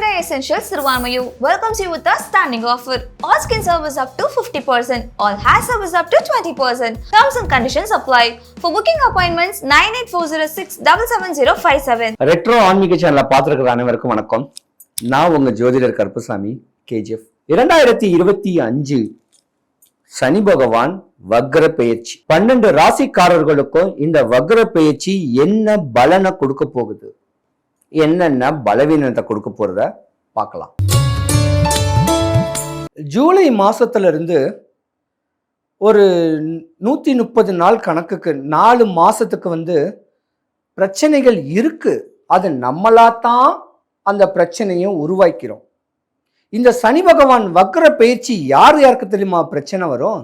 Sangha Essentials Sirvanmayu welcomes you with a standing offer. All skin service up to 50%, all hair service up to 20%. Terms and conditions apply. For booking appointments 98406 77057. Retro ஆன்மீக சேனலை பார்த்துருக்கிற அனைவருக்கும் வணக்கம் நான் உங்க ஜோதிடர் Karuppusamy KGF இரண்டாயிரத்தி இருபத்தி அஞ்சு சனி பகவான் வக்ர பெயர்ச்சி பன்னெண்டு ராசிக்காரர்களுக்கும் இந்த வக்ர பெயர்ச்சி என்ன பலனை கொடுக்க போகுது என்னென்ன பலவீனத்தை கொடுக்க போகிறத பார்க்கலாம். ஜூலை மாதத்துலேருந்து ஒரு நூற்றி முப்பது நாள் கணக்குக்கு நாலு மாதத்துக்கு வந்து பிரச்சனைகள் இருக்குது அது நம்மளாத்தான் அந்த பிரச்சனையும் உருவாக்கிறோம். இந்த சனி பகவான் வக்ர பயிற்சி யார் யாருக்கு தெரியுமா பிரச்சனை வரும்?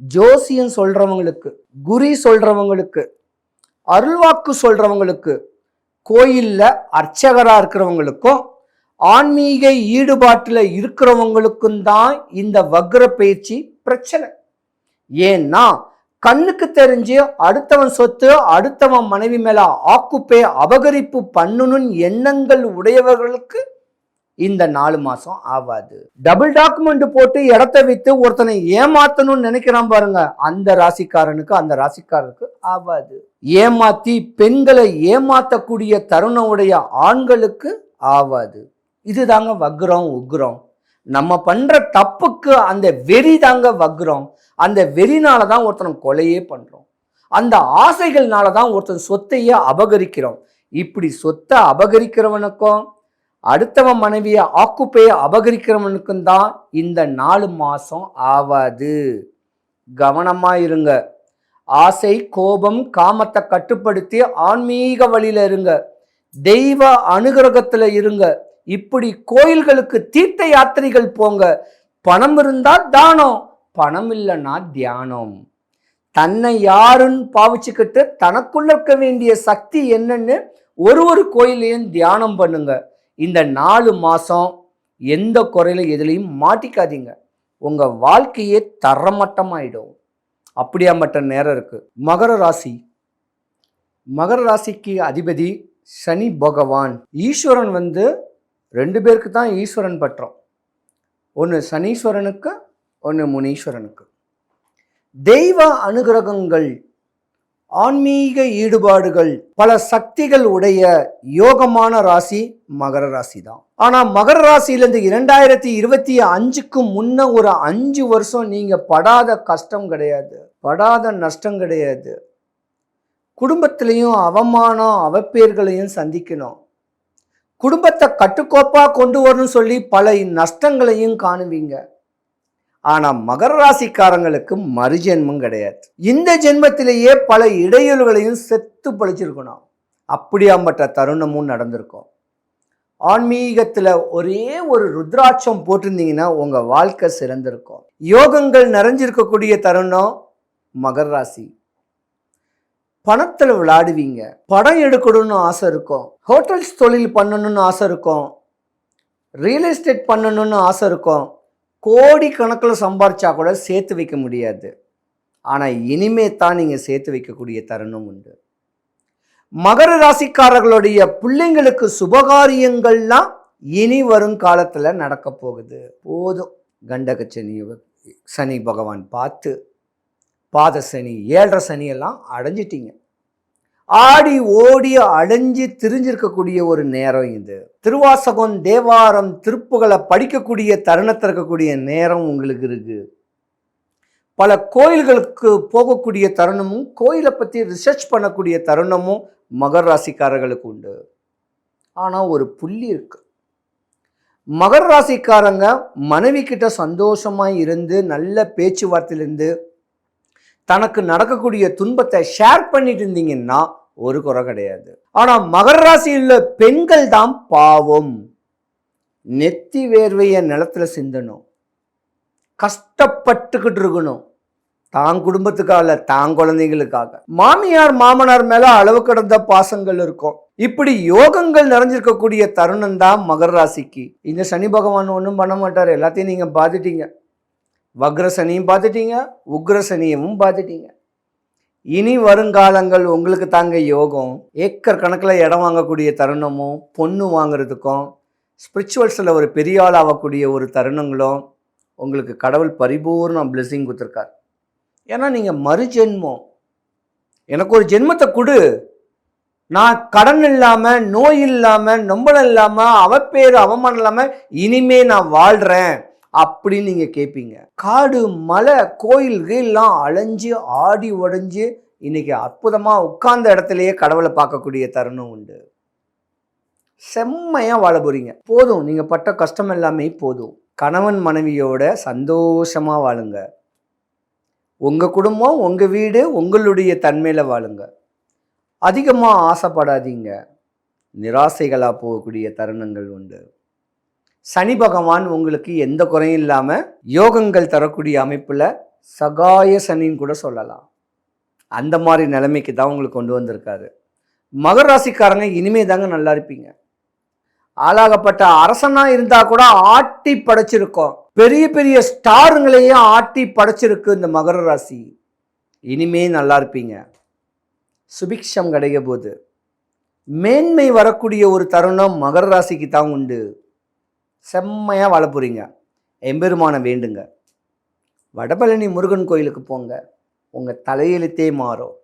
ஜோசியம் சொல்கிறவங்களுக்கு குரி சொல்கிறவங்களுக்கு அருள்வாக்கு சொல்கிறவங்களுக்கு கோயிலில் அர்ச்சகராக இருக்கிறவங்களுக்கும் ஆன்மீக ஈடுபாட்டில் இருக்கிறவங்களுக்கும் தான் இந்த வக்ர பயிற்சி பிரச்சனை. ஏன்னா கண்ணுக்கு தெரிஞ்சு அடுத்தவன் சொத்து அடுத்தவன் மனைவி மேல ஆக்குப்பே அபகரிப்பு பண்ணணும்னு எண்ணங்கள் உடையவர்களுக்கு இந்த நாலு மாசம் ஆகாது டபுள் டாக்குமெண்ட் போட்டு இடத்த வித்து ஒருத்தனை ஏமாத்தணும்னு நினைக்கிறான் பாருங்க. அந்த ராசிக்காரனுக்கு அந்த ராசிக்காரனுக்கு ஆகாது ஏமாத்தி பெண்களை ஏமாத்தக்கூடிய தருணம் உடைய ஆண்களுக்கு ஆவாது. இதுதாங்க வக்ரம் உக்ரம். நம்ம பண்ற தப்புக்கு அந்த வெறி தாங்க வக்ரம். அந்த வெறினால தான் ஒருத்தன் கொலையே பண்றோம். அந்த ஆசைகள்னால தான் ஒருத்தன் சொத்தையே அபகரிக்கிறோம். இப்படி சொத்தை அபகரிக்கிறவனுக்கும் அடுத்தவன் மனைவியை ஆக்குப்பையை அபகரிக்கிறவனுக்கும் தான் இந்த நாலு மாதம் ஆவாது. கவனமாக இருங்க ஆசை கோபம் காமத்தை கட்டுப்படுத்தி ஆன்மீக வழியில் இருங்க. தெய்வ அனுகிரகத்தில் இருங்க. இப்படி கோயில்களுக்கு தீர்த்த யாத்திரைகள் போங்க. பணம் இருந்தால் தானம் பணம் இல்லைன்னா தியானம். தன்னை யாருன்னு பாவிச்சுக்கிட்டு தனக்குள்ள இருக்க வேண்டிய சக்தி என்னன்னு ஒரு ஒரு கோயிலையும் தியானம் பண்ணுங்கள் இந்த நாலு மாதம் எந்த குறையில எதுலையும் மாட்டிக்காதீங்க. உங்கள் வாழ்க்கையே தரமட்டமாயிடும். மட்டும் நேரம் இருக்குது மகர ராசி. மகர ராசிக்கு அதிபதி சனி பகவான். ஈஸ்வரன் வந்து ரெண்டு பேருக்கு தான் ஈஸ்வரன் பற்றம். ஒன்று சனீஸ்வரனுக்கு ஒன்று முனீஸ்வரனுக்கு. தெய்வ அனுகிரகங்கள் ஆன்மீக ஈடுபாடுகள் பல சக்திகள் உடைய யோகமான ராசி மகர ராசி தான் ஆனால் மகர ராசியிலேருந்து இரண்டாயிரத்தி இருபத்தி அஞ்சுக்கு முன்ன ஒரு அஞ்சு வருஷம் நீங்கள் படாத கஷ்டம் கிடையாது. படாத நஷ்டம் கிடையாது. குடும்பத்திலையும் அவமானம் அவப்பேர்களையும் சந்திக்கணும். குடும்பத்தை கட்டுக்கோப்பாக கொண்டு வரணும்னு சொல்லி பல நஷ்டங்களையும் காணுவீங்க. ஆனால் மகர ராசிக்காரங்களுக்கு மறுஜென்மம் கிடையாது. இந்த ஜென்மத்திலேயே பல இடையூறுகளையும் செத்து பழிச்சிருக்கணும். அப்படியாம்பட்ட தருணமும் நடந்திருக்கும். ஆன்மீகத்தில் ஒரே ஒரு ருத்ராட்சம் போட்டிருந்தீங்கன்னா உங்கள் வாழ்க்கை சிறந்திருக்கும். யோகங்கள் நிறைஞ்சிருக்கக்கூடிய தருணம் மகர ராசி. பணத்தில் விளையாடுவீங்க. படம் எடுக்கணும்னு ஆசை இருக்கும். ஹோட்டல்ஸ் தொழில் பண்ணணும்னு ஆசை இருக்கும். ரியல் எஸ்டேட் பண்ணணும்னு ஆசை இருக்கும். கோடி கணக்கில் சம்பாரிச்சா கூட சேர்த்து வைக்க முடியாது. ஆனால் இனிமே தான் நீங்கள் சேர்த்து வைக்கக்கூடிய தருணம் உண்டு. மகர ராசிக்காரர்களுடைய பிள்ளைங்களுக்கு சுபகாரியங்கள்லாம் இனி வரும் காலத்தில் நடக்க போகுது. போதும். கண்டக சனி சனி பகவான் பார்த்து பாத சனி ஏழரை சனியெல்லாம் அடைஞ்சிட்டீங்க. ஆடி ஓடி அழிஞ்சு திரிஞ்சிருக்கக்கூடிய ஒரு நேரம் இது. திருவாசகம் தேவாரம் திருப்புகளை படிக்கக்கூடிய தருணத்தில் இருக்கக்கூடிய நேரம் உங்களுக்கு இருக்கு. பல கோயில்களுக்கு போகக்கூடிய தருணமும் கோயிலை பற்றி ரிசர்ச் பண்ணக்கூடிய தருணமும் மகர ராசிக்காரர்களுக்கு உண்டு. ஆனால் ஒரு புள்ளி இருக்கு. மகர ராசிக்காரங்க மனைவி கிட்ட சந்தோஷமாக இருந்து நல்ல பேச்சுவார்த்தையிலேருந்து தனக்கு நடக்கக்கூடிய துன்பத்தை ஷேர் பண்ணிட்டு இருந்தீங்கன்னா ஒரு குறை கிடையாது. ஆனால் மகர ராசியில் பெண்கள் தான் பாவம். நெத்தி வேர்வைய நிலத்துல சிந்தணும். கஷ்டப்பட்டுக்கிட்டு இருக்கணும். தான் குடும்பத்துக்காக இல்லை தான் குழந்தைங்களுக்காக மாமியார் மாமனார் மேல அளவு கடந்த பாசங்கள் இருக்கும். இப்படி யோகங்கள் நிறைஞ்சிருக்கக்கூடிய தருணம் தான் மகர ராசிக்கு. இந்த சனி பகவான் ஒன்றும் பண்ண மாட்டார். எல்லாத்தையும் நீங்க பாதிட்டீங்க வக்ரசனியும் பார்த்துட்டீங்க உக்ரசனியமும் பார்த்துட்டீங்க. இனி வருங்காலங்கள் உங்களுக்கு தாங்க யோகம். ஏக்கர் கணக்கில் இடம் வாங்கக்கூடிய தருணமும் பொண்ணு வாங்குறதுக்கும் ஸ்பிரிச்சுவல்ஸில் ஒரு பெரிய ஆள் ஆகக்கூடிய ஒரு தருணங்களும் உங்களுக்கு கடவுள் பரிபூர்ண பிளெஸிங் கொடுத்துருக்கார். ஏன்னா நீங்கள் மறுஜென்மம். எனக்கு ஒரு ஜென்மத்தை கொடு. நான் கடன் இல்லாமல் நோய் இல்லாமல் நொம்பலம் இல்லாமல் அவப்பேர் அவமானம் இல்லாமல் இனிமே நான் வாழ்கிறேன் அப்படின்னு நீங்கள் கேட்பீங்க காடு மலை கோயில் கீழ்லாம் அலைஞ்சு ஆடி உடைஞ்சு இன்னைக்கு அற்புதமாக உட்கார்ந்த இடத்துலையே கடவுளை பார்க்கக்கூடிய தருணம் உண்டு. செம்மையாக வாழ போகிறீங்க போதும் நீங்கள் பட்ட கஷ்டம் எல்லாமே போதும். கணவன் மனைவியோட சந்தோஷமாக வாழுங்க. உங்கள் குடும்பம் உங்கள் வீடு உங்களுடைய தன்மையில் வாழுங்க. அதிகமாக ஆசைப்படாதீங்க. நிராசைகளாக போகக்கூடிய தருணங்கள் உண்டு. சனி பகவான் உங்களுக்கு எந்த குறையும் இல்லாமல் யோகங்கள் தரக்கூடிய அமைப்பில் சகாய சனின்னு கூட சொல்லலாம். அந்த மாதிரி நிலைமைக்கு தான் உங்களுக்கு கொண்டு வந்திருக்காரு. மகர ராசிக்காரங்க இனிமே தாங்க நல்லா இருப்பீங்க. ஆளாகப்பட்ட அரசனா இருந்தா கூட ஆட்டி படைச்சிருக்கோம். பெரிய பெரிய ஸ்டாருங்களையே ஆட்டி படைச்சிருக்கு இந்த மகர ராசி. இனிமே நல்லா இருப்பீங்க. சுபிக்ஷம் கிடைக்க போது மேன்மை வரக்கூடிய ஒரு தருணம் மகர ராசிக்கு தான் உண்டு. செம்மையாக வாழ போகிறீங்க எம்பெருமானை வேண்டுங்க. வடபழனி முருகன் கோயிலுக்கு போங்க. உங்கள் தலையெழுத்தே மாறும்.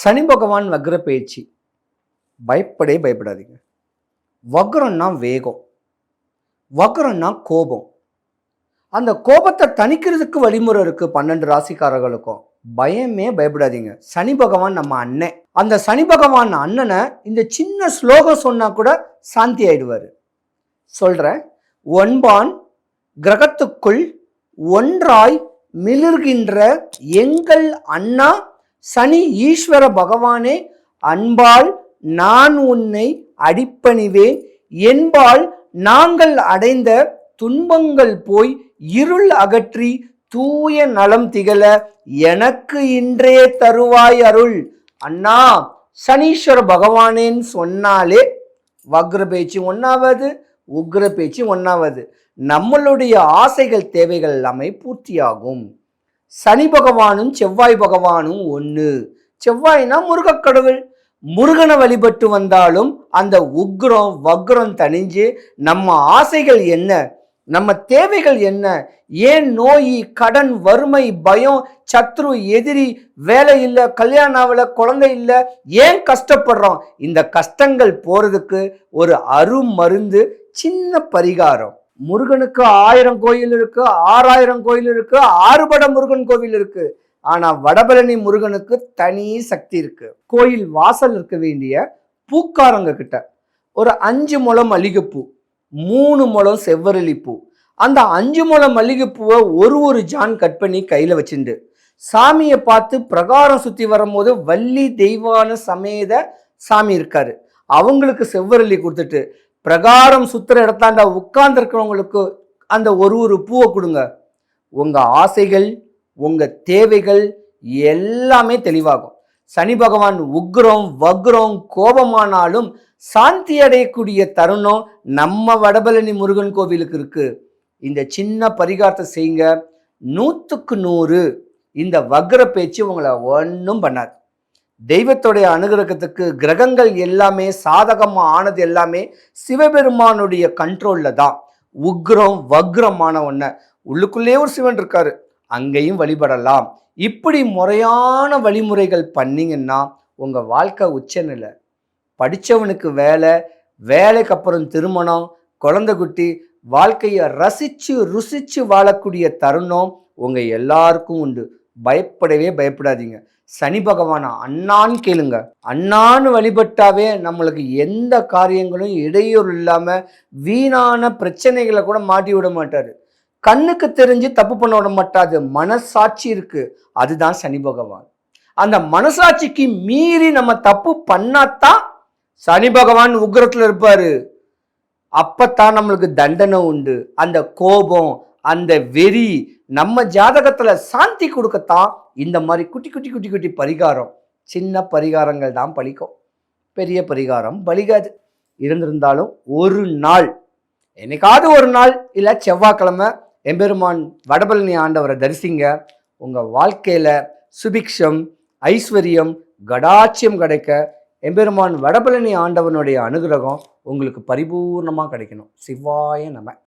சனி பகவான் வக்ர பயிற்சி பயப்படவே பயப்படாதீங்க. வக்ரம்னா வேகம். வக்ரம்னா கோபம். அந்த கோபத்தை தணிக்கிறதுக்கு வழிமுறை இருக்குது பன்னெண்டு ராசிக்காரர்களுக்கும். பயமே பயப்படாதீங்க. சனி பகவான் நம்ம அண்ணன். அந்த சனி பகவான் அண்ணனை இந்த சின்ன ஸ்லோகம் சொன்னால் கூட சாந்தி ஆயிடுவார். சொல்கிறேன் ஒன்பான் கிரகத்துக்குள் ஒன்றாய் மிளிர்கின்ற எங்கள் அண்ணா சனி ஈஸ்வர பகவானே அன்பால் நான் உன்னை அடிப்பணிவேன் என்பால் நாங்கள் அடைந்த துன்பங்கள் போய் இருள் அகற்றி தூய நலம் திகழ எனக்கு இன்றே தருவாய் அருள். அண்ணா சனீஸ்வர பகவானேன்னு சொன்னாலே வக்ர பேச்சு ஒன்றாவது உக்ர பேச்சு ஒன்றாவது நம்மளுடைய ஆசைகள் தேவைகள் எல்லாமே பூர்த்தியாகும். சனி பகவானும் செவ்வாய் பகவானும் ஒன்று செவ்வாய்னா முருகக்கடவுள் முருகனை வழிபட்டு வந்தாலும் அந்த உக்ரம் வக்ரம் தணிஞ்சு நம்ம ஆசைகள் என்ன? நம்ம தேவைகள் என்ன? ஏன் நோய் கடன் வறுமை பயம் சத்ரு எதிரி வேலை இல்லை கல்யாணம் ஆகல குழந்தை இல்லை ஏன் கஷ்டப்படுறோம்? இந்த கஷ்டங்கள் போறதுக்கு ஒரு அருமருந்து சின்ன பரிகாரம். முருகனுக்கு ஆயிரம் கோயில் இருக்கு ஆறாயிரம் கோயில் இருக்கு ஆறுபட முருகன் கோவில் இருக்கு. ஆனா வடபழனி முருகனுக்கு தனி சக்தி இருக்கு. கோயில் வாசல் இருக்க வேண்டிய பூக்காரங்க கிட்ட ஒரு அஞ்சு முளம் மல்லிகைப்பூ மூணு முளம் செவ்வரளி பூ அந்த அஞ்சு முளம் மல்லிகைப்பூவை ஒரு ஒரு ஜான் கட் பண்ணி கையில வச்சுண்டு. சாமியை பார்த்து பிரகாரம் சுத்தி வரும்போது வள்ளி தெய்வான சமேத சாமி இருக்காரு. அவங்களுக்கு செவ்வரளி கொடுத்துட்டு பிரகாரம் சுத்துற இடத்தாண்ட உட்கார்ந்துருக்கிறவங்களுக்கு அந்த ஒரு ஒரு பூவை கொடுங்க. உங்கள் ஆசைகள் உங்கள் தேவைகள் எல்லாமே தெளிவாகும். சனி பகவான் உக்ரம் வக்ரம் கோபமானாலும் சாந்தி அடையக்கூடிய தருணம் நம்ம வடபழனி முருகன் கோவிலுக்கு இருக்குது இந்த சின்ன பரிகாரத்தை செய்யுங்க. நூற்றுக்கு நூறு. இந்த வக்ர பேச்சு உங்களை ஒன்றும் பண்ணாது. தெய்வத்துடைய அனுகிரகத்துக்கு கிரகங்கள் எல்லாமே சாதகமாக ஆனது எல்லாமே சிவபெருமானுடைய கண்ட்ரோலில் தான். உக்ரம் வக்ரமான ஒன்று உள்ளுக்குள்ளே ஒரு சிவன் இருக்காரு. அங்கேயும் வழிபடலாம். இப்படி முறையான வழிமுறைகள் பண்ணிங்கன்னா உங்கள் வாழ்க்கை உச்சநிலை. படித்தவனுக்கு வேலை வேலைக்கு அப்புறம் திருமணம் குழந்தை குட்டி வாழ்க்கையை ரசித்து ருசித்து வாழக்கூடிய தருணம் உங்கள் எல்லாருக்கும் உண்டு. பயப்படவே பயப்படாதீங்க. சனி பகவானை அண்ணான்னு கேளுங்க. அண்ணான்னு வழிபட்டாவே நம்மளுக்கு எந்த காரியங்களும் இடையூறு இல்லாமல் வீணான பிரச்சனைகளை கூட மாட்டி விட மாட்டார். கண்ணுக்கு தெரிஞ்சு தப்பு பண்ண விட மாட்டாது. மனசாட்சி இருக்குது அதுதான் சனி பகவான். அந்த மனசாட்சிக்கு மீறி நம்ம தப்பு பண்ணாதான் சனி பகவான் உக்ரத்தில் இருப்பாரு. அப்பத்தான் நம்மளுக்கு தண்டனை உண்டு. அந்த கோபம் அந்த வெறி நம்ம ஜாதகத்துல சாந்தி கொடுக்கத்தான் இந்த மாதிரி குட்டி குட்டி குட்டி குட்டி பரிகாரம். சின்ன பரிகாரங்கள் தான் பலிக்கும் பெரிய பரிகாரம் பலிக்காது இருந்திருந்தாலும் ஒரு நாள் என்னைக்காவது ஒரு நாள் இல்லை செவ்வாய்க்கிழமை எம்பெருமான் வடபழனி ஆண்டவரை தரிசிங்க. உங்கள் வாழ்க்கையில் சுபிக்ஷம் ஐஸ்வர்யம் கடாட்சியம் கிடைக்க எம்பெருமான் வடபழனி ஆண்டவனுடைய அனுகிரகம் உங்களுக்கு பரிபூர்ணமாக கிடைக்கணும். சிவாய நம.